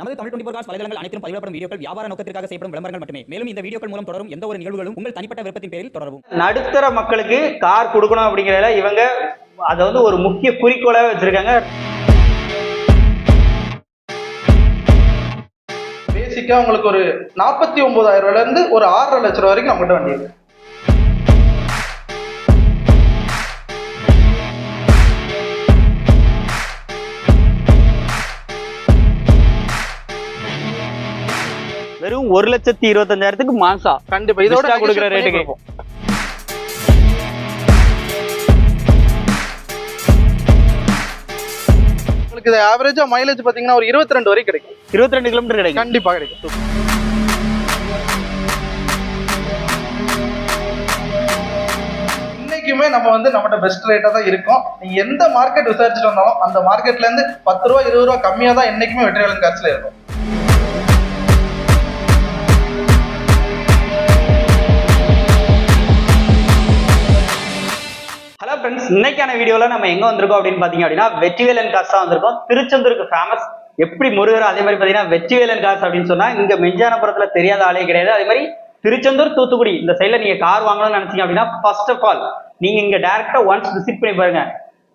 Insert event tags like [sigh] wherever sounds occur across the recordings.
நமது Tamil twenty cos வலைதளங்கள் அனைத்தும் பதிவிடப்படும் வீடியோக்கள் வியாபார நோக்கத்திற்காக செய்யப்படும் விளம்பரங்கள் மட்டுமே. மேலும் இந்த வீடியோக்கள் மூலம் தொடரும் எந்த ஒரு நிகழ்வுகளும் உங்கள் தனிப்பட்ட விருப்பத்தின் பேரில் தொடரவும். நடுத்தர மக்களுக்கு கார் கொடுக்கணும் அப்படிங்கிறதுல இவங்க அதை வந்து ஒரு முக்கிய குறிக்கோளாக வச்சிருக்காங்க. பேசிக்கா உங்களுக்கு ஒரு நாற்பத்தி ஒன்பதாயிரம் ரூபாயில இருந்து ஒரு ஆறரை லட்சம் ரூபா வரைக்கும் நம்மகிட்ட வண்டி இருக்கு. வெறும் ஒரு லட்சத்தி இருபத்தஞ்சாயிரத்துக்கு மாசா. கண்டிப்பா. இதோட கொடுக்குற ரேட்டுக்கு. உங்களுக்கு இது ஆவரேஜா மைலேஜ் பாத்தீங்கன்னா ஒரு இருபத்தி ரெண்டு வரைக்கும் கிடைக்கும். இருபத்தி ரெண்டு கிலோமீட்டர் கிடைக்கும். கண்டிப்பா கிடைக்கும். இன்னைக்குமே நம்ம வந்து நம்மகிட்ட பெஸ்ட் ரேட்டா தான் இருக்கும். நீங்க எந்த மார்க்கெட் விசாரிச்சுட்டு வந்தாலும் அந்த மார்க்கெட்ல இருந்து பத்து ரூபா இருபது ரூபா கம்மியா தான் என்னைக்குமே வெற்றியாளன் காசுல இருக்கும். இன்னைக்கான வீடியோல நம்ம எங்க வந்திருக்கோம் அப்படின்னு பாத்தீங்க அப்படின்னா வெற்றிவேலன் காசு தான் வந்திருக்கோம். திருச்செந்தூருக்கு ஃபேமஸ் எப்படி முருகர் அதே மாதிரி பாத்தீங்கன்னா வெற்றிவேலன் காசு அப்படின்னு சொன்னா இங்க மெஞ்சானபுரத்துல தெரியாத ஆளே கிடையாது. அதே மாதிரி திருச்செந்தூர் தூத்துக்குடி இந்த சைட்ல நீங்க கார் வாங்கணும்னு நினைச்சீங்க அப்படின்னா ஃபர்ஸ்ட் ஆஃப் ஆல் நீங்க இங்க டேரக்டா ஒன்ஸ் விசிட் பண்ணி பாருங்க.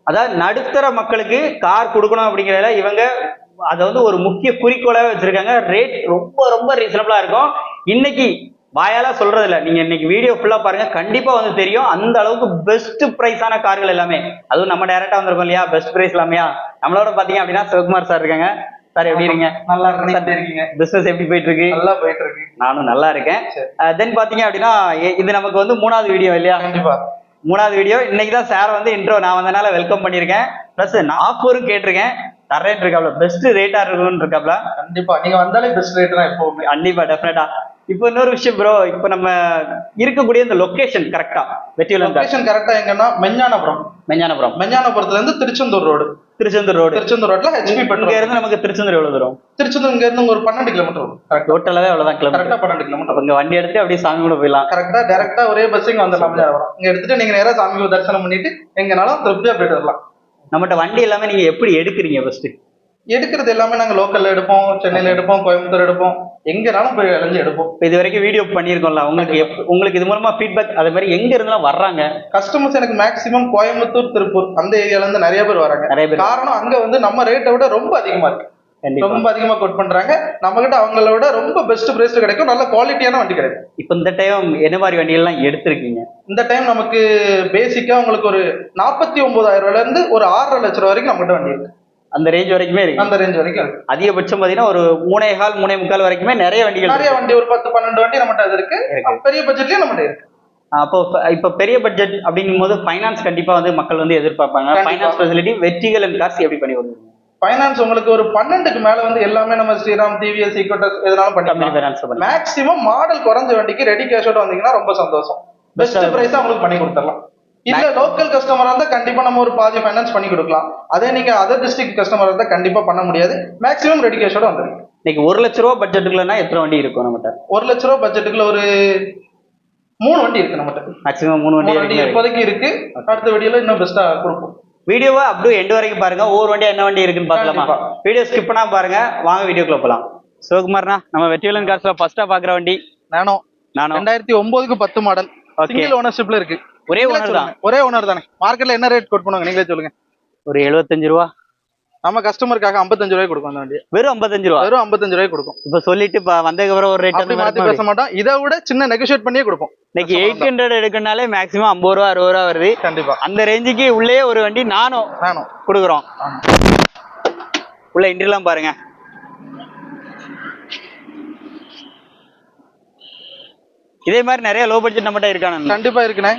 அதாவது நடுத்தர மக்களுக்கு கார் கொடுக்கணும் அப்படிங்கிறதுல இவங்க அதை வந்து ஒரு முக்கிய குறிக்கோளாக வச்சிருக்காங்க. ரேட் ரொம்ப ரொம்ப ரீசனபிளா இருக்கும். இன்னைக்கு வாயால சொல்றது இல்ல நீங்க இன்னைக்கு வீடியோ ஃபுல்லா பாருங்க. கண்டிப்பா வந்து தெரியும். அந்த அளவுக்கு பெஸ்ட் பிரைஸான கார்கள் எல்லாமே. அதுவும் நம்ம டைரக்டா வந்திருக்கோம் இல்லையா? பெஸ்ட் பிரைஸ் எல்லாமே நம்மளோட பாத்தீங்க அப்படின்னா சிவகுமார் சார் இருக்காங்க. சார் எப்படி இருக்கீங்க? நல்லா இருக்கீங்க. பிசினஸ் எப்படி போயிட்டு இருக்கு நல்லா போயிட்டு இருக்கு நானும் நல்லா இருக்கேன். தென் பாத்தீங்க அப்படின்னா இது நமக்கு வந்து மூணாவது வீடியோ இல்லையா? கண்டிப்பா. மூணாவது வீடியோ இன்னைக்கு தான் சார் வந்து இன்ட்ரோ நான் வந்தனால வெல்கம் பண்ணியிருக்கேன். ப்ளஸ் நான் ஆஃபரும் கேட்டிருக்கேன். தரேன் இருக்காப்ல. பெஸ்ட் ரேட்டா இருக்குன்னு இருக்காப்ல. கண்டிப்பா. நீங்க வந்தாலே பெஸ்ட் ரேட் தான் எப்பவுமே. கண்டிப்பா டெஃபினட்டா இப்போ இன்னொரு விஷயம் ப்ரோ இப்போ நம்ம இருக்கக்கூடிய இந்த லொகேஷன் கரெக்டா வெற்றிவலம் லொகேஷன் கரெக்டா எங்கன்னா மெஞ்ஞானபுரம். மெஞ்ஞானபுரம். மெஞ்ஞானபுரத்துல இருந்து திருச்செந்தூர் ரோடு திருச்செந்தூர் ரோடு திருச்செந்தூர் ரோட்ல ஹெச்பி பெட்ரோல் இருந்து நமக்கு திருச்செந்தூர் எவ்வளவு தூரம்? திருச்செந்தூர் இங்க இருந்து ஒரு பன்னெண்டு கிலோமீட்டர் வரும். கரெக்டா டோட்டலாவே அவ்வளவுதான் கிளம்பி கரெக்டா பன்னெண்டு கிலோமீட்டர் இங்க வண்டி எடுத்து அப்படியே சாமி கூட போயிடலாம். கரெக்டா டைரக்டா ஒரே பஸ் இங்க வந்துடலாம் இங்க எடுத்துட்டு நீங்க நேரா சாமி தரிசனம் பண்ணிட்டு எங்கனாலும் திருப்தியா போயிட்டு வரலாம். நம்மகிட்ட வண்டி எல்லாமே நீங்க எப்படி எடுக்கிறீங்க ஃபர்ஸ்ட் எடுக்கிறது எல்லாமே நாங்க லோக்கல்ல எடுப்போம் சென்னையில எடுப்போம் கோயம்புத்தூர் எடுப்போம். எங்கனாலும் போய் அலைஞ்சு எடுப்போம். இப்போ இது வரைக்கும் வீடியோ பண்ணியிருக்கோம்ல உங்களுக்கு உங்களுக்கு இது மூலமா ஃபீட்பேக் அதே மாதிரி எங்க இருந்தெல்லாம் வர்றாங்க? கஸ்டமர்ஸ் எனக்கு மேக்ஸிமம் கோயம்புத்தூர் திருப்பூர் அந்த ஏரியால இருந்து நிறைய பேர் வராங்க. நிறைய பேர். காரணம் அங்க வந்து நம்ம ரேட்டை விட ரொம்ப அதிகமா இருக்கு. ரொம்ப அதிகமா கோட் பண்றாங்க. நம்ம கிட்ட அவங்கள விட ரொம்ப பெஸ்ட் பிரைஸ்ல கிடைக்கும். நல்ல குவாலிட்டியான வண்டி கிடைக்கும். இப்போ இந்த டைம் என்ன மாதிரி வண்டியெல்லாம் எடுத்திருக்கீங்க? இந்த டைம் நமக்கு பேசிக்கா உங்களுக்கு ஒரு நாற்பத்தி ஒன்பதாயிரம் ரூபாயில இருந்து ஒரு ஆறரை லட்சம் ரூபா வரைக்கும் நம்மகிட்ட வண்டி இருக்கு. அந்த ரேஞ்ச் வரைக்குமே இருக்கு. அந்த ரேஞ்ச் வரைக்கும் அதிகபட்சம் பாத்தீங்கன்னா ஒரு மூணே கால் மூணே முக்கால் வரைக்குமே நிறைய வண்டிகள் நிறைய. வண்டி ஒரு பத்து பன்னெண்டு வண்டி நம்மகிட்ட இருக்கு. பெரிய பட்ஜெட்லயும் நம்மகிட்ட இருக்கு. அப்போ இப்ப- பெரிய பட்ஜெட் அப்படிங்கும் போது ஃபைனான்ஸ் கண்டிப்பா வந்து மக்கள் வந்து எதிர்பார்ப்பாங்க. ஃபைனான்ஸ் ஃபெசிலிட்டி வெற்றிகள் அண்ட் காசு எப்படி பண்ணி வருவீங்க ஃபைனான்ஸ் உங்களுக்கு ஒரு பன்னெண்டுக்கு மேல வந்து எல்லாமே நம்ம ஸ்ரீராம் டிவிஎஸ் ஈக்கோட்டஸ் எதனாலும் பண்ணி மேக்ஸிமம் மாடல் குறைஞ்ச வண்டிக்கு ரெடி கேஷோட வந்தீங்கன்னா ரொம்ப சந்தோஷம். பெஸ்ட் பிரைஸ் உங்களுக்கு பண்ணி கொடுத்துடலாம். இல்ல லோக்கல் கஸ்டமரா இருந்தா கண்டிப்பா நம்ம ஒரு பாதி ஃபைனான்ஸ் பண்ணி கொடுக்கலாம். அதே நீங்க அதர் டிஸ்ட்ரிக்ட் கஸ்டமரா இருந்தா கண்டிப்பா பண்ண முடியாது. மேக்ஸிமம் ரெடி கேஷோட வந்துருக்கு இன்னைக்கு ஒரு லட்ச ரூபா பட்ஜெட்டுக்குள்ளனா எத்தனை வண்டி இருக்கும் நம்மகிட்ட? ஒரு லட்ச ரூபா பட்ஜெட்டுக்குள்ள ஒரு மூணு வண்டி இருக்கு நம்மகிட்ட. மேக்ஸிமம் மூணு வண்டி இப்போதைக்கு இருக்கு. அடுத்த வீடியோல இன்னும் பெஸ்டா கொடுப்போம். வீடியோவை அப்படியே எண்டு வரைக்கும் பாருங்க. ஒவ்வொரு வண்டி என்ன வண்டி இருக்குன்னு பார்க்கலாமா? கண்டிப்பா. வீடியோ ஸ்கிப் பண்ணாம பாருங்க. வாங்க வீடியோக்குள்ள போலாம். சிவகுமார்னா நம்ம வெற்றிவலன் காசுல ஃபர்ஸ்டா பாக்குற வண்டி? நானோ. நானும் ரெண்டாயிரத்தி ஒன்பதுக்கு பத்து மாடல். சிங்கிள் ஓனர்ஷிப்ல இருக்கு. ஒரே ஓனர் தான். ஒரே ஓனர் தானே மார்க்கெட்ல என்ன ரேட் கோட் பண்ணுவாங்க நீங்களே சொல்லுங்க. ஒரு எழுபத்தஞ்சு ரூபா. நம்ம கஸ்டமருக்காக 55 ரூபாய் கொடுக்கும் அந்த வண்டியை வெறும் ஐம்பத்தஞ்சு ரூபா? வெறும் 55 ரூபாய் கொடுக்கும். இப்ப சொல்லிட்டு இப்ப வந்ததுக்கு அப்புறம் ஒரு ரேட் மாத்தி பேச மாட்டோம். இதை விட சின்ன நெகோஷியேட் பண்ணியே கொடுப்போம். இன்னைக்கு எயிட் ஹண்ட்ரட் எடுக்கனாலே மேக்ஸிமம் ஐம்பது ரூபா அறுபது ரூபா வருது. கண்டிப்பா. அந்த ரேஞ்சுக்கு உள்ளே ஒரு வண்டி நானும் நானும். கொடுக்குறோம். உள்ள இன்ட்ரிலாம் பாருங்க. இதே மாதிரி நிறைய லோ பட்ஜெட் நம்மகிட்ட இருக்கானு. கண்டிப்பா இருக்குண்ணே.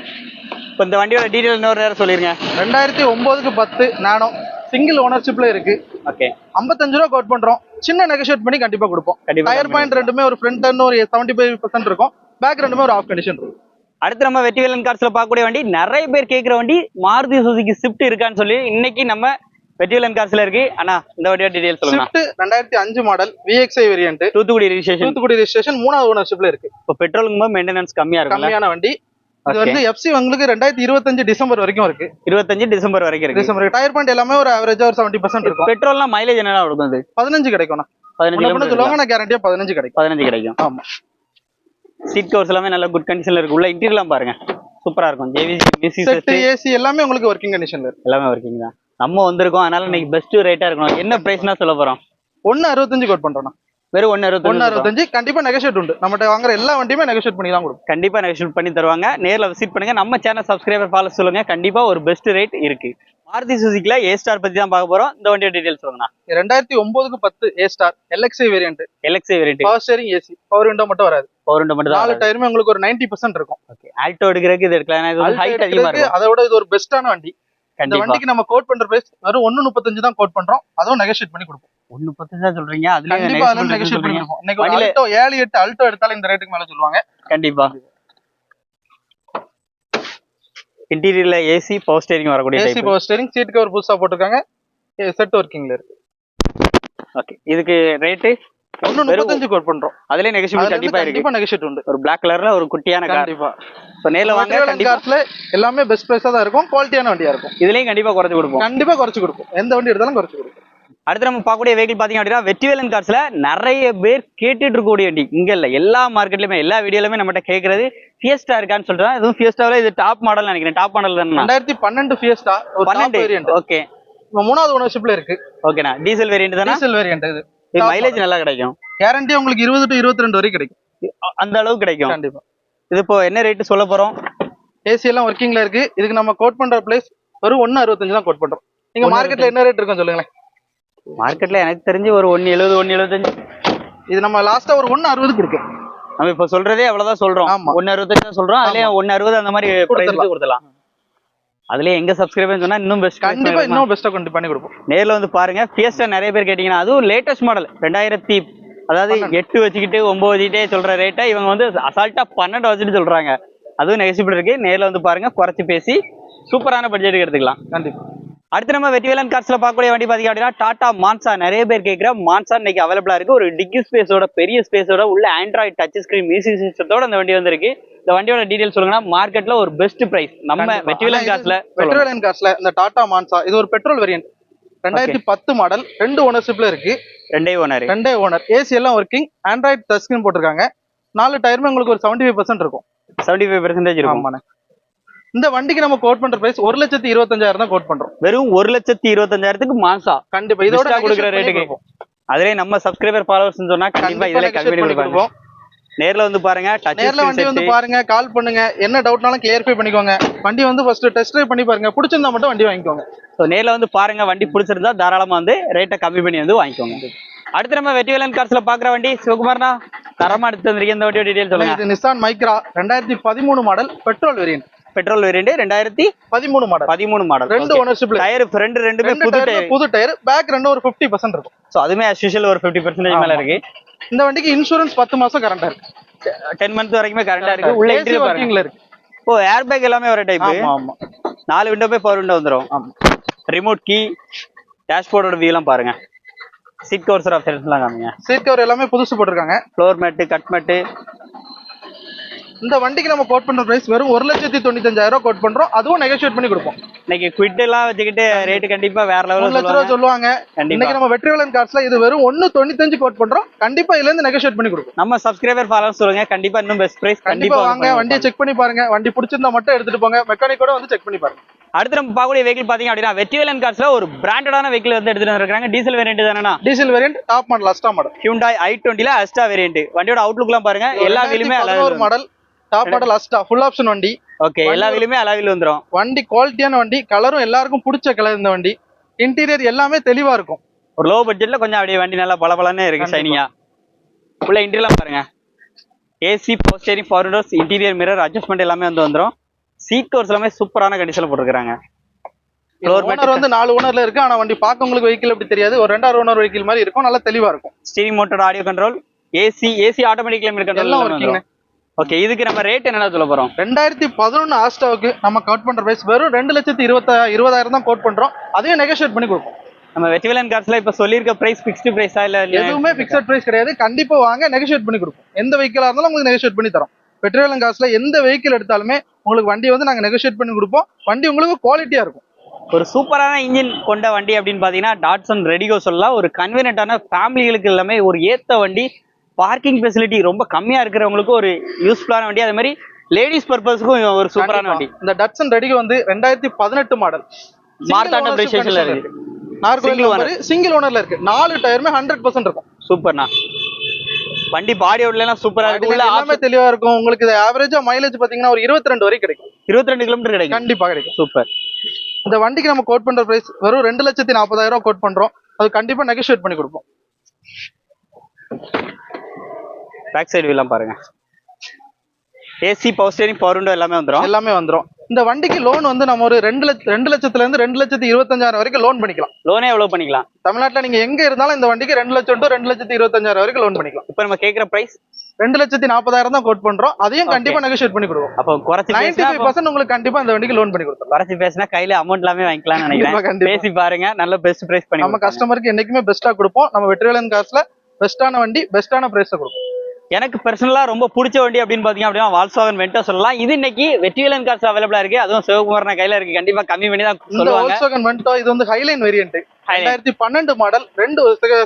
இப்போ இந்த வண்டியோட டீடைல் இன்னொரு நேரம் சொல்லிருங்க. ரெண்டாயிரத்தி ஒன்பதுக்கு பத்து நானும் சிங்கிள் ஓனர்ஷிப்ல இருக்கு. ஓகே. 55 ரூபா கோட் பண்றோம். சின்ன நெகோஷியேட் பண்ணி கண்டிப்பா கொடுப்போம். டயர் பாயிண்ட் ரெண்டுமே ஒரு ஃப்ரண்ட் டர்ன் ஒரு 75% ஃபைவ் பர்சன்ட் இருக்கும். பேக் ரெண்டுமே ஒரு ஆஃப் கண்டிஷன் இருக்கும். அடுத்து நம்ம வெற்றிவேலன் கார்ஸ்ல பார்க்கக்கூடிய வண்டி நிறைய பேர் கேட்குற வண்டி மாருதி சுசுகி ஸ்விஃப்ட் இருக்கான்னு சொல்லி இன்னைக்கு நம்ம வெற்றிவேலன் கார்ஸ்ல இருக்கு. அண்ணா இந்த வண்டியோட டீடைல் சொல்லுங்க ஸ்விஃப்ட் ரெண்டாயிரத்தி அஞ்சு model VXI variant Thoothukudi registration Thoothukudi registration மூணாவது ஓனர்ஷிப்ல இருக்கு. இப்போ பெட்ரோலுக்கு மெயின்டெனன்ஸ் கம்மியா இருக்கும்ல. கம்மியான வண்டி. இது. வந்து எஃப்சி உங்களுக்கு ரெண்டாயிரத்தி இருபத்தஞ்சு டிசம்பர் வரைக்கும் இருக்கு. இருபத்தஞ்சு டிசம்பர் வரைக்கும் இருக்கு. டிசம்பர் டயர் பாயிண்ட் எல்லாமே ஒரு ஆவரேஜா ஒரு செவன்டி பர்சன்ட் இருக்கும். பெட்ரோல்னா மைலேஜ் என்னடா கொடுக்கும் அது? பதினஞ்சு கிடைக்கும்ண்ணா. பதினஞ்சு சொல்லுவாங்க நான் கேரண்டியா பதினஞ்சு கிடைக்கும். பதினஞ்சு கிடைக்கும். ஆமா. சீட் கவர்ஸ் எல்லாமே நல்ல குட் கண்டிஷன்ல இருக்கு. உள்ள இன்டீரியர்லாம் பாருங்க. சூப்பரா இருக்கும். ஜேவிசி ஏசி எல்லாமே உங்களுக்கு ஒர்க்கிங் கண்டிஷன்ல இருக்கு. எல்லாமே ஒர்க்கிங் தான். நம்ம வந்திருக்கோம். அதனால இன்னைக்கு பெஸ்ட் ரேட்டா இருக்கணும். என்ன பிரைஸ்னா சொல்ல போறோம்? ஒன்னு அறுபத்தஞ்சு கோட் பண்றோம் வெறும் ஒன்னு ஒன்னு அறுபத்தி அறுபத்தஞ்சு கண்டிப்பா நெகோஷியேட் உண்டு. நம்மகிட்ட வாங்குற எல்லா வண்டியுமே நெகோஷியேட் பண்ணி தான் கொடுப்போம். கண்டிப்பா நெகோஷியேட் பண்ணி தருவாங்க. நேர்ல விசிட் பண்ணுங்க. நம்ம சேனல் சப்ஸ்கிரைபர் ஃபாலோ சொல்லுங்க. கண்டிப்பா ஒரு பெஸ்ட் ரேட் இருக்கு. மாருதி சுசுக்கில ஏ ஸ்டார் பத்தி தான் பார்க்க போறோம். இந்த வண்டியோட டீடைல்ஸ் சொல்லுங்கண்ணா. ரெண்டாயிரத்தி ஒன்பதுக்கு பத்து A Star LXI variant LXI variety power steering AC power window மட்டும் வராது. பவர் மட்டும் நாலு டயருமே உங்களுக்கு ஒரு 90% பர்சன்ட் இருக்கும். ஓகே ஆல்டோ எடுக்கிறதுக்கு இது எடுக்கலாம். இது ஹைட் அதிகமா இருக்கும். அதை விட இது ஒரு பெஸ்டான வண்டி. இந்த வண்டிக்கு நம்ம கோட் பண்ற பிரைஸ் வெறும் ஒன்னு முப்பத்தஞ்சு தான் கோட் பண்றோம். அதுவும் நெகோஷியேட் பண்ணி கொடுப்போம். ஒன்னு பத்து தான் சொல்றீங்க. அதுல கொடுப்போம் ஏழு எட்டு அல்டோ எடுத்தாலும் இந்த ரேட்டுக்கு மேல சொல்லுவாங்க. கண்டிப்பா. இன்டீரியர்ல ஏசி பவர் ஸ்டேரிங் வரக்கூடிய AC power steering seat cover புதுசா போட்டிருக்காங்க. செட் ஒர்க்கிங்ல இருக்கு. ஓகே இதுக்கு ரேட்டு ஒன்னு முப்பத்தஞ்சு கோட் பண்றோம். அதுலயே நெகோஷியபிள் கண்டிப்பா இருக்கு. கண்டிப்பா நெகோஷியேட் உண்டு. ஒரு பிளாக் கலர்ல ஒரு குட்டியான கார் கண்டிப்பா. இப்போ நேர்ல வாங்க கண்டிப்பா. எல்லாமே பெஸ்ட் பிரைஸா தான் இருக்கும் குவாலிட்டியான வண்டியா இருக்கும். இதுலயும் கண்டிப்பா குறைச்சு கொடுப்போம். கண்டிப்பா குறைச்சு கொடுக்கும் எந்த வண்டி எடுத்தாலும் குறைச்சு கொடுக்கும் அடுத்து நம்ம பார்க்கக்கூடிய வெஹிக்கிள் பாத்தீங்க அப்படின்னா வெற்றிவேலன் கார்ஸ்ல நிறைய பேர் கேட்டுட்டு இருக்கக்கூடிய வண்டி. இங்க இல்ல எல்லா மார்க்கெட்லயுமே எல்லா வீடியோலயுமே நம்மகிட்ட கேக்குறது ஃபியஸ்டா இருக்கான்னு சொல்றேன் இதுவும் ஃபியஸ்டாவில இது டாப் மாடல் நினைக்கிறேன். டாப் மாடல் தானே? ரெண்டாயிரத்தி பன்னெண்டு ஃபியஸ்டா ஒரு பன்னெண்டு. ஓகே மூணாவது ஓனர்ஷிப்ல இருக்கு. ஓகேண்ணா டீசல் வேரியன்ட் தானே? டீசல் வேரியன்ட் இது. மைலேஜ் நல்லா கிடைக்கும். கேரண்டி உங்களுக்கு இருபது டு இருபத்தி ரெண்டு வரைக்கும் கிடைக்கும். அந்த அளவுக்கு கிடைக்கும். கண்டிப்பா. இது இப்போ என்ன ரேட் சொல்ல போறோம்? ஏசி எல்லாம் ஒர்க்கிங்ல இருக்கு. இதுக்கு நம்ம கோட் பண்ற பிளேஸ் வெறும் ஒன்னு அறுபத்தஞ்சு தான் கோட் பண்றோம். நீங்க மார்க்கெட்ல என்ன ரேட் இருக்கும் சொல்லுங்களேன். மார்க்கெட்ல எனக்கு தெரிஞ்சு ஒரு ஒன்னு எழுபது ஒன்னு எழுபத்தஞ்சு இது நம்ம லாஸ்டா ஒரு ஒன்னு அறுபது கொடுக்கும் நம்ம இப்ப சொல்றதே அவ்வளவுதான் சொல்றோம். ஆமா. ஒன்னு அறுபத்தஞ்சு தான் சொல்றோம். அதுலயே ஒன்னு அறுபது அந்த மாதிரி பிரைஸ் கொடுத்துடலாம். அதுலயே எங்க சப்ஸ்கிரைபர் சொன்னா இன்னும் பெஸ்ட் கண்டிப்பா இன்னும் பெஸ்டா கொண்டு பண்ணி கொடுப்போம். நேர்ல வந்து பாருங்க. ஃபியஸ்டா நிறைய பேர் கேட்டீங்கன்னா அதுவும் லேட்டஸ்ட் மாடல் ரெண்டாயிரத்தி அதாவது எட்டு வச்சுக்கிட்டு ஒன்பது வச்சுக்கிட்டே சொல்ற ரேட்டை இவங்க வந்து அசால்ட்டா பன்னெண்டு வச்சுட்டு சொல்றாங்க. அதுவும் நெகசிபிள் இருக்கு. நேர்ல வந்து பாருங்க. குறைச்சு பேசி சூப்பரான பட்ஜெட்டுக்கு எடுத்துக்கலாம். கண்டிப்பா. அடுத்து நம்ம வெற்றிவேலன் கார்ஸ்ல பார்க்கக்கூடிய வண்டி பாத்தீங்க அப்படின்னா டாடா மான்சா நிறைய பேர் கேட்கிற மான்சா இன்னைக்கு அவைலபிளா இருக்கு. ஒரு டிக்கி ஸ்பேஸோட பெரிய ஸ்பேஸோட உள்ள ஆண்ட்ராய்ட் டச் ஸ்கிரீன் மியூசிக் சிஸ்டத்தோட இந்த வண்டி வந்திருக்கு. இந்த வண்டியோட டீடைல் சொல்லுங்கன்னா மார்க்கெட்ல ஒரு பெஸ்ட் பிரைஸ் நம்ம வெற்றிவேலன் கார்ஸ்ல பெட்ரோல் கார்ஸ்ல இந்த டாடா மான்சா இது ஒரு பெட்ரோல் வேரியன்ட் ரெண்டாயிரத்தி பத்து மாடல் ரெண்டு ஓனர்ஷிப்ல இருக்கு. ரெண்டே ஓனர் ரெண்டே ஓனர் ஏசி எல்லாம் ஒர்க்கிங் ஆண்ட்ராய்ட் டச் ஸ்கிரீன் போட்டிருக்காங்க. நாலு டயருமே உங்களுக்கு ஒரு செவன்டி ஃபைவ் பர்சன்ட் இருக்கும். செவன்டி ஃபைவ் பெர்சன்டேஜ் இருக்கும். ஆமாண்ணே. இந்த வண்டிக்கு நம்ம கோட் பண்ற பிரைஸ் ஒரு லட்சத்தி இருபத்தஞ்சாயிரம் தான் கோட் பண்றோம். வெறும் ஒரு லட்சத்தி இருபத்தஞ்சாயிரத்துக்கு மாசா. கண்டிப்பா இதோட கொடுக்குற ரேட்டுக்கு கொடுப்போம். அதிலே நம்ம சப்ஸ்கிரைபர் ஃபாலோவர்ஸ் சொன்னா கண்டிப்பா இதுல கம்மி கொடுப்போம். நேர்ல வந்து பாருங்க நேர்ல வண்டி வந்து பாருங்க கால் பண்ணுங்க. என்ன டவுட்னாலும் கிளியர்ஃபை பண்ணிக்கோங்க. வண்டி வந்து ஃபர்ஸ்ட் டெஸ்ட் ட்ரைவ் பண்ணி பாருங்க. பிடிச்சிருந்தா மட்டும் வண்டி வாங்கிக்கோங்க. ஸோ நேர்ல வந்து பாருங்க வண்டி பிடிச்சிருந்தா தாராளமா வந்து ரேட்டை கம்மி பண்ணி வந்து வாங்கிக்கோங்க. அடுத்து நம்ம வெற்றிவேலன் கார்ஸ்ல பாக்குற வண்டி சிவகுமார்னா தரமா எடுத்து வந்திருக்கீங்க இந்த வண்டியோட டீடைல் சொல்லுங்க. இது நிசான் மைக்ரா ரெண்டாயிரத்தி பதிமூணு model petrol variant petrol variant ரெண்டாயிரத்தி பதிமூணு மாடல் பதிமூணு மாடல் ரெண்டு ஓனர்ஷிப்ல டயர் ஃப்ரண்ட் ரெண்டுமே ரெண்டு புது டயர் புது டயர் பேக் ரெண்டும் ஒரு 50% பர்சன்ட் இருக்கும். ஸோ as usual ஒரு ஃபிஃப்டி பர்சன்டேஜ் மேல இருக்கு. இந்த வண்டிக்கு இன்சூரன்ஸ் பத்து மாசம் கரண்டா இருக்கு. டென் மந்த் வரைக்குமே கரண்டா இருக்கு. உள்ள இன்டீரியர் இருக்கு. ஓ ஏர் பேக் எல்லாமே வர டைப் ஆமா ஆமா. நாலு விண்டோ போய் பவர் விண்டோ வந்துரும். ஆமா. ரிமோட் கீ டேஷ்போர்டோட வியூலாம் பாருங்க. சீட் கவர்ஸ் ஆப்ஷன்ஸ்லாம் காமிங்க. சீட் கவர் எல்லாமே புதுசு போட்டிருக்காங்க. ஃப்ளோர் மேட்டு கட் மேட்டு இந்த வண்டிக்கு நம்ம கோட் பண்ற பிரைஸ் வெறும் ஒரு லட்சத்தி தொண்ணூத்தஞ்சாயிரம் ரூபாய் கோட் பண்றோம். அதுவும் நெகோஷியேட் பண்ணி கொடுப்போம். இன்னைக்கு குவிட் எல்லாம் வச்சுக்கிட்டு ரேட்டு கண்டிப்பா வேற மூணு லெவலில் லட்ச ரூபா சொல்லுவாங்க. இன்னைக்கு நம்ம வெற்றிவேலன் கார்ஸ்ல இது வெறும் ஒன்னு தொண்ணூத்தஞ்சு கோட் பண்றோம். கண்டிப்பா இதுல இருந்து நெகோஷியேட் பண்ணி கொடுக்கும் நம்ம சப்ஸ்கிரைபர் ஃபாலோவர்ஸ் சொல்லுங்க. கண்டிப்பா இன்னும் பெஸ்ட் பிரைஸ் கண்டிப்பா வாங்க வண்டியை செக் பண்ணி பாருங்க. வண்டி பிடிச்சிருந்தா மட்டும் எடுத்துட்டு போங்க. மெக்கானிக் கூட வந்து செக் பண்ணி பாருங்க. அடுத்து நம்ம பார்க்கக்கூடிய வெஹிக்கிள் பாத்தீங்க அப்படின்னா வெற்றிவேலன் கார்ஸ்ல ஒரு பிராண்டடான வெஹிக்கிள் வந்து எடுத்துட்டு வந்திருக்காங்க டீசல் வேரியன்ட் தானே diesel variant top model Asta model Hyundai i டுவெண்ட்டில Asta variant வண்டியோட அவுட்லுக்லாம் பாருங்க. எல்லா வீலுமே பதினோரு model top model Asta full option வண்டி. ஓகே எல்லா வீலுமே அலாவில் வந்துரும். வண்டி குவாலிட்டியான வண்டி கலரும் எல்லாருக்கும் பிடிச்ச கலர் இந்த வண்டி. இன்டீரியர் எல்லாமே தெளிவா இருக்கும். ஒரு லோ பட்ஜெட்ல கொஞ்சம் அப்படியே வண்டி நல்லா பளபளன்னு இருக்கு. ஷைனிங்கா உள்ள இன்டீரியர்லாம் பாருங்க. AC power steering power windows interior mirror adjustment எல்லாமே வந்து வந்துரும். சீட் கவர்ஸ் எல்லாமே சூப்பரான கண்டிஷன்ல போட்டுருக்காங்க ஓனர் வந்து நாலு ஓனர்ல இருக்கு. ஆனா வண்டி பார்க்க உங்களுக்கு வெஹிக்கிள் எப்படி தெரியாது. ஒரு ரெண்டாயிரம் ஓனர் வெஹிக்கிள் மாதிரி இருக்கும். நல்லா தெளிவா இருக்கும். Steering motor audio control AC AC automatic climate எல்லாம் கண்ட்ரோல் working. ஓகே இதுக்கு நம்ம ரேட் என்னடா சொல்ல போறோம்? ரெண்டாயிரத்தி பதினொன்னு ஆஸ்டாவுக்கு நம்ம கவுட் பண்ற பிரைஸ் வெறும் ரெண்டு லட்சத்தி இருபத்தா இருபதாயிரம் தான் கோட் பண்றோம். அதையும் நெகோஷியேட் பண்ணி கொடுப்போம். நம்ம வெற்றிவேலன் கார்ஸ்ல இப்ப சொல்லியிருக்க பிரைஸ் ஃபிக்ஸ்டு பிரைஸா இல்ல எதுவுமே பிக்சட் பிரைஸ் கிடையாது. கண்டிப்பா வாங்க நெகோஷியேட் பண்ணி கொடுப்போம். எந்த வெஹிக்கிளா இருந்தாலும் உங்களுக்கு நெகோஷியேட் பண்ணி தரோம். பெட்ரோல் காசுல எந்த வெஹிக்கிள் எடுத்தாலுமே உங்களுக்கு வண்டி வந்து நாங்க நெகோஷியேட் பண்ணி கொடுப்போம். வண்டி உங்களுக்கு குவாலிட்டியா இருக்கும். ஒரு சூப்பரான இன்ஜின் கொண்ட வண்டி அப்படின்னு பாத்தீங்கன்னா டாட்சன் ரெடிகோ சொல்லலாம். ஒரு கன்வீனியன்ட்டான ஃபேமிலிகளுக்கு எல்லாமே ஒரு ஏத்த வண்டி. பார்க்கிங் ஃபெசிலிட்டி ரொம்ப கம்மியா இருக்கிறவங்களுக்கு ஒரு யூஸ்ஃபுல்லான வண்டி. அதே மாதிரி லேடிஸ் பர்பஸ்க்கும் ஒரு சூப்பரான வண்டி. இந்த டட்சன் ரெடிகோ வந்து ரெண்டாயிரத்தி பதினெட்டு மாடல் மார்த்தாண்டம் ரெஜிஸ்ட்ரேஷன்ல இருக்கு. நார்கோயில். நம்பர் சிங்கிள் ஓனர்ல இருக்கு. நாலு டயருமே ஹண்ட்ரட் பர்சன்ட் இருக்கும். சூப்பர்ண்ணா வண்டி பாடி அவுட்லாம் சூப்பரா இருக்கு வண்டியில உள்ள எல்லாமே தெளிவா இருக்கும். உங்களுக்கு இது ஆவரேஜா மைலேஜ் பாத்தீங்கன்னா ஒரு இருபத்தி ரெண்டு வரைக்கும் கிடைக்கும். இருபத்தி ரெண்டு கிலோமீட்டர் கிடைக்கும். கண்டிப்பா கிடைக்கும். சூப்பர் இந்த வண்டிக்கு நம்ம கோட் பண்ற பிரைஸ் வெறும் ரெண்டு லட்சத்தி நாற்பதாயிரம் கோட் பண்றோம். அது கண்டிப்பா நெகோஷியேட் பண்ணி கொடுப்போம். பேக் சைடு எல்லாம் பாருங்க. AC power steering power window எல்லாமே வந்துடும் எல்லாமே வந்துரும். இந்த வண்டிக்கு லோன் வந்து நம்ம ஒரு ரெண்டு லட்ச ரெண்டு லட்சத்துல இருந்து ரெண்டு லட்சத்தி இருபத்தஞ்சாயிரம் வரைக்கும் லோன் பண்ணிக்கலாம். லோனே எவ்வளவு பண்ணிக்கலாம். தமிழ்நாட்டுல நீங்க எங்க இருந்தாலும் இந்த வண்டிக்கு ரெண்டு லட்சம் டு ரெண்டு லட்சத்தி இருபத்தஞ்சாயிரம் வரைக்கும் லோன் பண்ணிக்கலாம். இப்போ நம்ம கேக்குற பிரைஸ் ரெண்டு லட்சத்தி நாற்பதாயிரம் தான் கோட் பண்றோம். அதையும் கண்டிப்பா நெகோஷியேட் பண்ணி கொடுவோம் அப்போ குறைச்சி நைன்டி ஃபைவ் பர்சன்ட் உங்களுக்கு கண்டிப்பா இந்த வண்டிக்கு லோன் பண்ணி கொடுத்துருவோம் குறைச்சி பேசினா கையில அமௌண்ட் எல்லாமே வாங்கிக்கலாம்னு கண்டிப்பா, நினைக்கிறேன். பேசி பாருங்க. நல்ல பெஸ்ட் பிரைஸ் பண்ணி நம்ம. கஸ்டமருக்கு என்னைக்குமே பெஸ்ட்டா கொடுப்போம். நம்ம வெற்றிவேலன் காசுல பெஸ்ட்டான வண்டி பெஸ்ட்டான பிரைஸ் கொடுப்போம். எனக்கு பர்சனலா ரொம்ப பிடிச்ச வண்டி அப்படின்னு பாத்தீங்க அப்படின்னா வால்ஸ்வாகன் வென்டோ சொல்லலாம். இது இன்னைக்கு வெற்றிவேலன் காசு அவைலபிளா இருக்கு. அதுவும் சிவகுமார் கையில இருக்கு. கண்டிப்பா கம்மி பண்ணி தான் சொல்லுவாங்க. Vento இது வந்து ஹைலைன் வேரியன்ட். ரெண்டாயிரத்தி பன்னெண்டு மாடல் ரெண்டு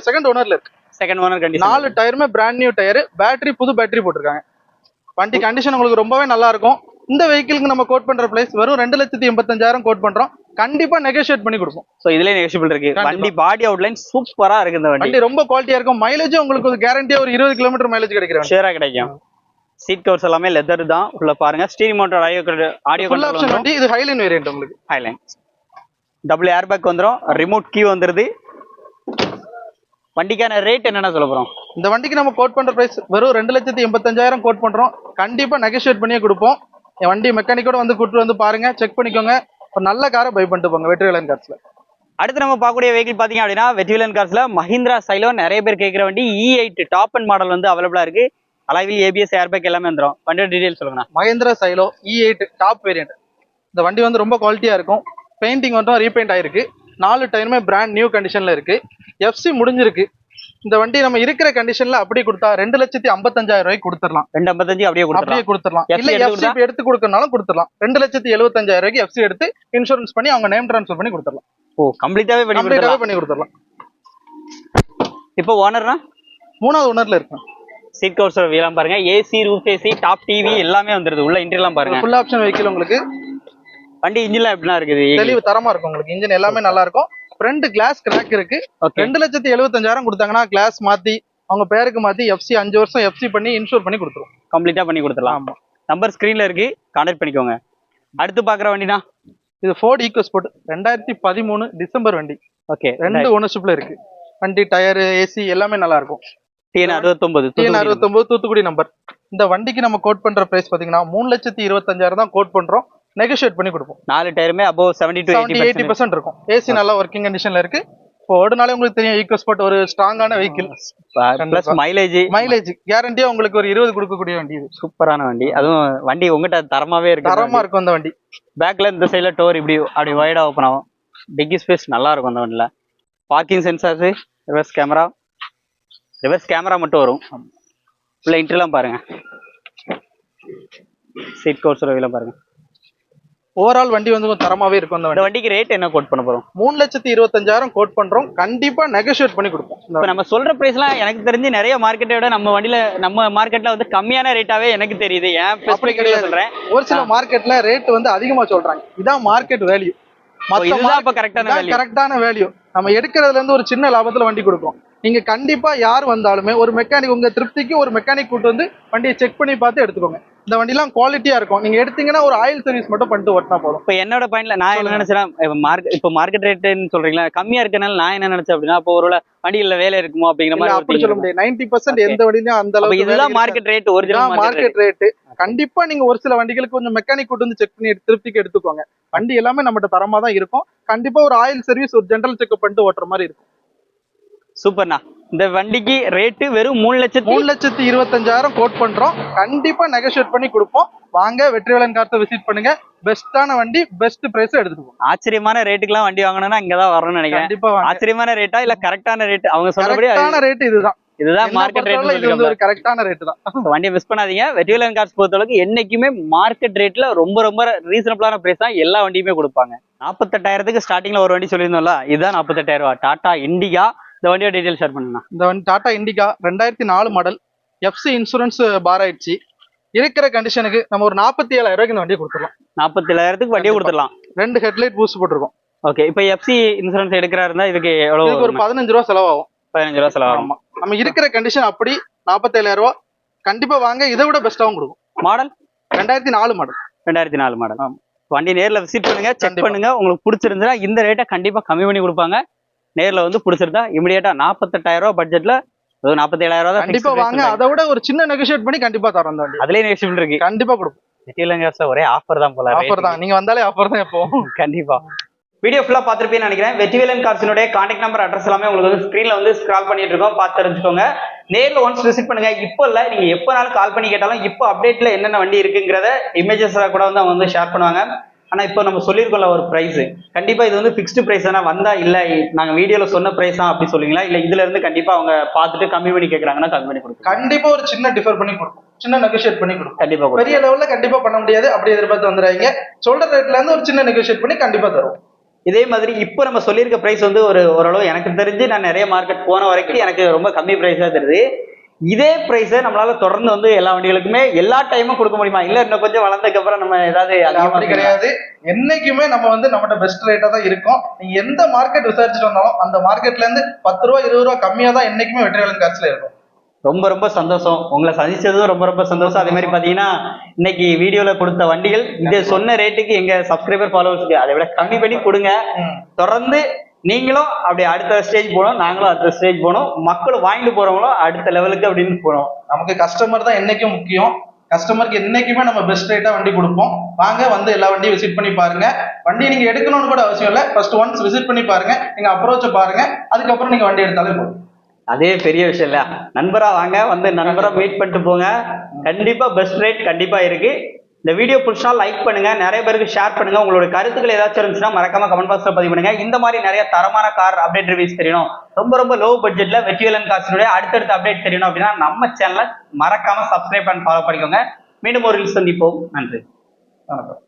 செகண்ட் ஓனர்ல இருக்கு. செகண்ட் ஓனர் கண்டிப்பா நாலு டயருமே பிராண்ட் நியூ டயர் பேட்டரி புது பேட்டரி போட்டிருக்காங்க. வண்டி கண்டிஷன் உங்களுக்கு ரொம்பவே நல்லா இருக்கும். இந்த வெஹிக்கிளுக்கு நம்ம கோட் பண்ற பிரைஸ் வெறும் ரெண்டு லட்சத்தி எண்பத்தஞ்சாயிரம் கோட் பண்றோம். கண்டிப்பா நெகோஷியேட் பண்ணி கொடுப்போம். சோ இதுலயே நெகோஷியபிள் இருக்கு. வண்டி பாடி அவுட்லைன் சூப்பரா இருக்கு இந்த வண்டி. வண்டி ரொம்ப குவாலிட்டியா இருக்கும். மைலேஜும் உங்களுக்கு ஒரு கேரண்டியா ஒரு இருபது கிலோமீட்டர் மைலேஜ் கிடைக்கிற வண்டி. ஷேரா கிடைக்கும். சீட் கவர்ஸ் எல்லாமே லெதர் தான். உள்ள பாருங்க. Steering motor audio audio full option வண்டி. இது ஹைலைன் வேரியன்ட் உங்களுக்கு. ஹைலைன் டபுள் ஏர் பேக் வந்துரும். ரிமோட் கீ வந்துருது. வண்டிக்கான ரேட் என்னென்ன சொல்ல போறோம்? இந்த வண்டிக்கு நம்ம கோட் பண்ற பிரைஸ் வெறும் ரெண்டு லட்சத்தி எண்பத்தஞ்சாயிரம் கோட் பண்றோம். கண்டிப்பா நெகோஷியேட் பண்ணியே கொடுப்போம். என் வண்டி மெக்கானிக்கோட வந்து கூட்டு வந்து பாருங்க. செக் பண்ணிக்கோங்க. ஒரு நல்ல காரை பை பண்ணிட்டு போங்க வெற்றிவேலன் கார்ஸ்ல அடுத்து நம்ம பார்க்கக்கூடிய வெஹிக்கிள் பாத்தீங்க அப்படின்னா வெற்றிவிலன் கார்ஸ்ல மஹிந்திரா சைலோ நிறைய பேர் கேட்குற வண்டி E eight top and model வந்து அவைலபிளா இருக்கு. அலைவில் ஏபிஎஸ் ஏர்பேக் எல்லாமே வந்துடும் வண்டியோட டீடைல் சொல்லுங்கண்ணா. Mahindra Xylo E eight top variant இந்த வண்டி வந்து ரொம்ப குவாலிட்டியா இருக்கும். பெயிண்டிங் மட்டும் ரீபெயிண்ட் ஆயிருக்கு. நாலு டயருமே பிராண்ட் நியூ கண்டிஷன்ல இருக்கு. எஃப்சி முடிஞ்சிருக்கு. இந்த வண்டி நம்ம இருக்கிற கண்டிஷன்ல அப்படியே கொடுத்தா ரெண்டு லட்சத்தி ஐம்பத்தஞ்சாயிரம் ரூபாய்க்கு கொடுத்துடலாம். ரெண்டு ஐம்பத்தஞ்சு அப்படியே அப்படியே கொடுத்துடலாம். இல்ல எஃப்சி எடுத்து கொடுக்கறனாலும் கொடுத்துடலாம். ரெண்டு லட்சத்தி எழுபத்தஞ்சாயிரம் ரூபாய்க்கு எஃப்சி எடுத்து இன்சூரன்ஸ் பண்ணி அவங்க நேம் ட்ரான்ஸ்ஃபர் பண்ணி கொடுத்துடலாம். ஓ கம்ப்ளீட்டாவே பண்ணி பண்ணி கொடுத்துடலாம். இப்போ ஓனர்னா மூணாவது ஓனர்ல இருக்கும் சீட் கவர்ஸ் வீலாம் பாருங்க. AC roof AC top TV எல்லாமே வந்துருது. உள்ள இன்டர்லாம் பாருங்க. ஃபுல் ஆப்ஷன் வெஹிக்கிள் உங்களுக்கு வண்டி இன்ஜின்லாம் எப்படிலாம் இருக்குது? தெளிவு தரமா இருக்கும் உங்களுக்கு. இன்ஜின் எல்லாமே நல்லா இருக்கும். ஃப்ரண்ட் கிளாஸ் கிராக் இருக்கு. ரெண்டு லட்சத்தி எழுபத்தஞ்சாயிரம் கொடுத்தாங்கன்னா கிளாஸ் மாத்தி அவங்க பேருக்கு மாத்தி எஃப்சி அஞ்சு வருஷம் எஃப்சி பண்ணி இன்சூர் பண்ணி கொடுத்துரும். கம்ப்ளீட்டா பண்ணி கொடுத்துடலாம். ஆமா. நம்பர் ஸ்கிரீன்ல இருக்கு. கான்டாக்ட் பண்ணிக்கோங்க. அடுத்து பாக்குற வண்டினா? இது ஃபோர்ட் ஈக்கோ ஸ்போர்ட் ரெண்டாயிரத்தி பதிமூணு டிசம்பர் வண்டி. ஓகே ரெண்டு ஓனர்ஷிப்ல இருக்கு. வண்டி டயர் ஏசி எல்லாமே நல்லா இருக்கும். டிஎன் அறுபத்தொன்பது டிஎன் அறுபத்தொன்பது தூத்துக்குடி நம்பர் இந்த வண்டிக்கு நம்ம கோட் பண்ற பிரைஸ் பாத்தீங்கன்னா மூணு லட்சத்தி இருபத்தஞ்சாயிரம் தான் கோட் பண்றோம். நெகோஷியேட் பண்ணி கொடுப்போம். நாலு டயருமே above seventy to eighty percent இருக்கும். ஏசி நல்லா ஒர்க்கிங் கண்டிஷன்ல இருக்கு. ஃபோர்டுனாலே உங்களுக்கு தெரியும் ஈக்கோ ஸ்போர்ட் ஒரு ஸ்ட்ராங்கான வெஹிக்கிள் பிளஸ் மைலேஜ் மைலேஜ் கேரண்டியா உங்களுக்கு ஒரு இருபது கொடுக்கக்கூடிய வண்டி இது. சூப்பரான வண்டி. அதுவும் வண்டி உங்ககிட்ட தரமாவே இருக்கு தரமா இருக்கும் அந்த வண்டி. பேக்ல இந்த சைடுல டோர் இப்படி அப்படி வைடா ஓப்பன் ஆகும். டிக்கி ஸ்பேஸ் நல்லா இருக்கும் அந்த வண்டியில. Parking sensors reverse camera reverse camera மட்டும் வரும். உள்ள இன்ட்ரெலாம் பாருங்க. சீட் கோர்ஸ் எல்லாம் பாருங்க. ஓவரால் வண்டி வந்து கொஞ்சம் தரமாவே இருக்கும் அந்த வண்டிக்கு ரேட் என்ன கோட் பண்ண போறோம்? மூணு லட்சத்தி இருபத்தஞ்சாயிரம் கோட் பண்றோம். கண்டிப்பா நெகோஷியேட் பண்ணி கொடுப்போம். இப்போ நம்ம சொல்ற பிரைஸ்லாம் எனக்கு தெரிஞ்சு நிறைய மார்க்கெட்டை விட நம்ம வண்டியில நம்ம மார்க்கெட்ல வந்து கம்மியான ரேட்டாவே எனக்கு தெரியுது. ஏன் அப்படி கிடையாது. சொல்றேன்? ஒரு சில மார்க்கெட்ல ரேட் வந்து அதிகமா சொல்றாங்க. இதான் மார்க்கெட் வேல்யூ ஓ, இதுதான் இப்ப கரெக்டான வேல்யூ கரெக்டான வேல்யூ நம்ம எடுக்கிறதுல இருந்து ஒரு சின்ன லாபத்துல வண்டி கொடுக்கும் நீங்க கண்டிப்பா யார் வந்தாலுமே ஒரு மெக்கானிக் உங்க திருப்திக்கு ஒரு மெக்கானிக் கூட்டு வந்து வண்டியை செக் பண்ணி பார்த்து எடுத்துக்கோங்க. இந்த வண்டிலாம் குவாலிட்டியா இருக்கும். நீங்க எடுத்தீங்கன்னா ஒரு ஆயில் சர்வீஸ் மட்டும் பண்ணிட்டு ஓட்டினா போதும். இப்போ என்னோட பாயிண்ட்ல நான் என்ன நினைச்சேன் இப்போ மார்க் இப்போ மார்க்கெட் ரேட்டுன்னு சொல்றீங்களா? கம்மியா இருக்கனால நான் என்ன நினைச்சேன் அப்படின்னா இப்போ ஒருவேளை வண்டியில வேலை இருக்குமோ அப்படிங்கிற மாதிரி அப்படி சொல்ல முடியாது. நைன்டி பர்சன்ட் எந்த வண்டியும் அந்த அளவுக்கு இதுதான் market rate original market market rate கண்டிப்பா நீங்க ஒரு சில வண்டிகளுக்கு கொஞ்சம் மெக்கானிக் கூட்டு வந்து செக் பண்ணி திருப்திக்கு எடுத்துக்கோங்க. வண்டி எல்லாமே நம்மகிட்ட தரமா தான் இருக்கும். கண்டிப்பா ஒரு ஆயில் சர்வீஸ் ஒரு ஜெனரல் செக்அப் பண்ணிட்டு ஓட்டுற மாதிரி இருக்கும். சூப்பர்ண்ணா. இந்த வண்டிக்கு ரேட்டு வெறும் மூணு லட்சத்தி மூணு லட்சத்தி இருபத்தஞ்சாயிரம் கோட் பண்றோம். கண்டிப்பா நெகோஷியேட் பண்ணி கொடுப்போம். வாங்க வெற்றிவேலன் கார்த்தை விசிட் பண்ணுங்க. பெஸ்டான வண்டி பெஸ்ட் பிரைஸ் எடுத்துட்டு ஆச்சரியமான ரேட்டுக்குலாம் வண்டி வாங்கணும்னா இங்கதான் வரணும்னு நினைக்கிறேன். கண்டிப்பா ஆச்சரியமான ரேட்டா இல்ல கரெக்டான ரேட் அவங்க சொல்றபடி ரேட் இதுதான். இதுதான் மார்க்கெட் பொறுத்தவரை இது வந்து ரேட் ஒரு கரெக்டான ரேட் தான். வண்டியை மிஸ் பண்ணாதீங்க. வெற்றிவேலன் கார்ஸ் பொறுத்தளவுக்கு என்னைக்குமே மார்க்கெட் ரேட்ல ரொம்ப ரொம்ப ரீசனபிளான பிரைஸ் தான் எல்லா வண்டியுமே கொடுப்பாங்க. நாற்பத்தெட்டாயிரத்துக்கு ஸ்டார்டிங்ல ஒரு வண்டி சொல்லியிருந்தோம்ல இதுதான் நாற்பத்தெட்டாயிரம் ரூபா டாடா இண்டிகா இந்த வண்டியோட டீடைல் ஷேர் பண்ணுங்க. இந்த வண்டி டாடா இண்டிகா ரெண்டாயிரத்தி நாலு மாடல் எஃப்சி இன்சூரன்ஸ் பார் ஆயிடுச்சு. இருக்கிற கண்டிஷனுக்கு நம்ம ஒரு நாற்பத்தி ஏழாயிரம் ரூபாய்க்கு இந்த வண்டியை கொடுத்துடலாம். நாற்பத்தேழாயிரத்துக்கு வண்டியை கொடுத்துடலாம். ரெண்டு ஹெட்லைட் பூஸ்ட் போட்டிருக்கோம். ஓகே இப்போ எஃப்சி இன்சூரன்ஸ் எடுக்கிறா இருந்தா இதுக்கு எவ்வளவு இதுக்கு ஒரு பதினஞ்சு ரூபா செலவாகும். பதினஞ்சு ரூபா செலவாகும். நம்ம இருக்கிற கண்டிஷன் அப்படி நாற்பத்தேழாயிரம் ரூபா. கண்டிப்பா வாங்க இதை விட பெஸ்ட்டாவும் கொடுக்கும். மாடல் ரெண்டாயிரத்தி நாலு மாடல் ரெண்டாயிரத்தி நாலு மாடல் ஆமா. வண்டி நேர்ல விசிட் பண்ணுங்க செக். பண்ணுங்க. உங்களுக்கு பிடிச்சிருந்துச்சுன்னா இந்த ரேட்டை கண்டிப்பா கம்மி பண்ணி கொடுப்பாங்க. நேர்ல வந்து பிடிச்சிருந்தா இமிடியேட்டா நாற்பத்தெட்டாயிரம் ரூபாய் பட்ஜெட்ல நாற்பத்தேழாயிரம் ரூபாய் கண்டிப்பா வாங்க. அதை விட ஒரு சின்ன நெகோஷியேட் பண்ணி கண்டிப்பா தரோம் அதுலயே நெக்ஸ்ட் இருக்கு. கண்டிப்பா கொடுப்போம். வெற்றிலங்கர்ஸ் ஒரே ஆஃபர் தான் போல. ஆஃபர் தான். நீங்க வந்தாலே ஆஃபர் தான் எப்போ [laughs] கண்டிப்பா. வீடியோ ஃபுல்லா பார்த்திருப்பீங்கன்னு நினைக்கிறேன். வெற்றிவேலன் கார்ஸினுடைய கான்டாக்ட் நம்பர் அட்ரஸ் எல்லாமே உங்களுக்கு வந்து ஸ்க்ரீன்ல வந்து ஸ்க்ரால் பண்ணிட்டு இருக்கோம். பார்த்து தெரிஞ்சுக்கோங்க. நேர்ல ஒன்ஸ் விசிட் பண்ணுங்க. இப்போ இல்ல நீங்க எப்போனாலும் கால் பண்ணி கேட்டாலும் இப்போ அப்டேட்ல என்னென்ன வண்டி இருக்குங்கிறத இமேஜஸ் கூட வந்து அவங்க வந்து ஷேர் பண்ணுவாங்க. ஆனா இப்போ நம்ம சொல்லியிருக்கோம்ல ஒரு பிரைஸ் கண்டிப்பா இது வந்து ஃபிக்ஸ்டு பிரைஸ் தானே? வந்தா இல்ல நாங்க வீடியோல சொன்ன பிரைஸ் தான் அப்படி சொல்லுவீங்களா இல்ல இதுல இருந்து கண்டிப்பா அவங்க பார்த்துட்டு கம்மி பண்ணி கேக்குறாங்கன்னா கம்மி பண்ணி கொடுக்கும் கண்டிப்பா ஒரு சின்ன டிஃபர் பண்ணி கொடுப்போம். சின்ன நெகோஷியேட் பண்ணி கொடுக்கும் பெரிய லெவல்ல கண்டிப்பா பண்ண முடியாது. அப்படி எதிர்பார்த்து வந்துடுறாங்க சொல்ற ரேட்ல இருந்து ஒரு சின்ன நெகோஷியேட் பண்ணி கண்டிப்பா தருவோம். இதே மாதிரி இப்போ நம்ம சொல்லியிருக்க பிரைஸ் வந்து ஒரு ஓரளவு எனக்கு தெரிஞ்சு நான் நிறைய மார்க்கெட் போன வரைக்கும் எனக்கு ரொம்ப கம்மி பிரைஸா தெரியுது. இதே பிரைஸை நம்மளால தொடர்ந்து வந்து எல்லா வண்டிகளுக்குமே எல்லா டைமும் கொடுக்க முடியுமா? இல்ல இன்னும் கொஞ்சம் வளர்ந்ததுக்கு அப்புறம் நம்ம ஏதாவது அப்படி கிடையாது. என்னைக்குமே நம்ம வந்து நம்மகிட்ட பெஸ்ட் ரேட்டா தான் இருக்கும். நீங்க எந்த மார்க்கெட் விசாரிச்சுட்டு வந்தாலும் அந்த மார்க்கெட்ல இருந்து பத்து ரூபா இருபது ரூபா கம்மியா தான் என்னைக்குமே வெற்றிவேலன் காசுல இருக்கும். ரொம்ப ரொம்ப சந்தோஷம். உங்களை சந்திச்சதும் ரொம்ப ரொம்ப சந்தோஷம். அதே மாதிரி பாத்தீங்கன்னா இன்னைக்கு வீடியோல கொடுத்த வண்டிகள் இது சொன்ன ரேட்டுக்கு எங்க சப்ஸ்கிரைபர் ஃபாலோவர்ஸ்க்கு அதை விட கம்மி பண்ணி கொடுங்க. தொடர்ந்து நீங்களும் அப்படி அடுத்த ஸ்டேஜ் போகணும் நாங்களும் அடுத்த ஸ்டேஜ் போகணும். மக்களும் வாங்கிட்டு போறவங்களும் அடுத்த லெவலுக்கு அப்படின்னு போகணும். நமக்கு கஸ்டமர் தான் என்னைக்கும் முக்கியம். கஸ்டமருக்கு என்னைக்குமே நம்ம பெஸ்ட் ரேட்டா வண்டி கொடுப்போம். வாங்க வந்து எல்லா வண்டியும் விசிட் பண்ணி பாருங்க. வண்டி நீங்க எடுக்கணும்னு கூட அவசியம் இல்லை. ஃபர்ஸ்ட் ஒன்ஸ் விசிட் பண்ணி பாருங்க. நீங்க அப்ரோச்ச பாருங்க. அதுக்கப்புறம் நீங்க வண்டி எடுத்தாலே போதும். அதே பெரிய விஷயம் இல்ல நண்பரா வாங்க வந்து நண்பரா மீட் பண்ணிட்டு போங்க. கண்டிப்பா பெஸ்ட் ரேட் கண்டிப்பா இருக்கு. இந்த வீடியோ பிடிச்சா லைக் பண்ணுங்க நிறைய பேருக்கு ஷேர் பண்ணுங்க. உங்களோட கருத்துக்கள் ஏதாச்சும் இருந்துச்சுன்னா மறக்காம கமெண்ட் பாக்ஸ்ல பதிவு பண்ணுங்க. இந்த மாதிரி நிறைய தரமான கார் அப்டேட் ரிவ்யூஸ் தெரியணும். ரொம்ப ரொம்ப லோ பட்ஜெட்ல வெற்றிவேலன் காசினுடைய அடுத்தடுத்த அப்டேட் தெரியணும் அப்படின்னா நம்ம சேனலை மறக்காம சப்ஸ்கிரைப் அண்ட் ஃபாலோ பண்ணிக்கோங்க. மீண்டும் ஒரு சந்திப்போம். நன்றி. வணக்கம்.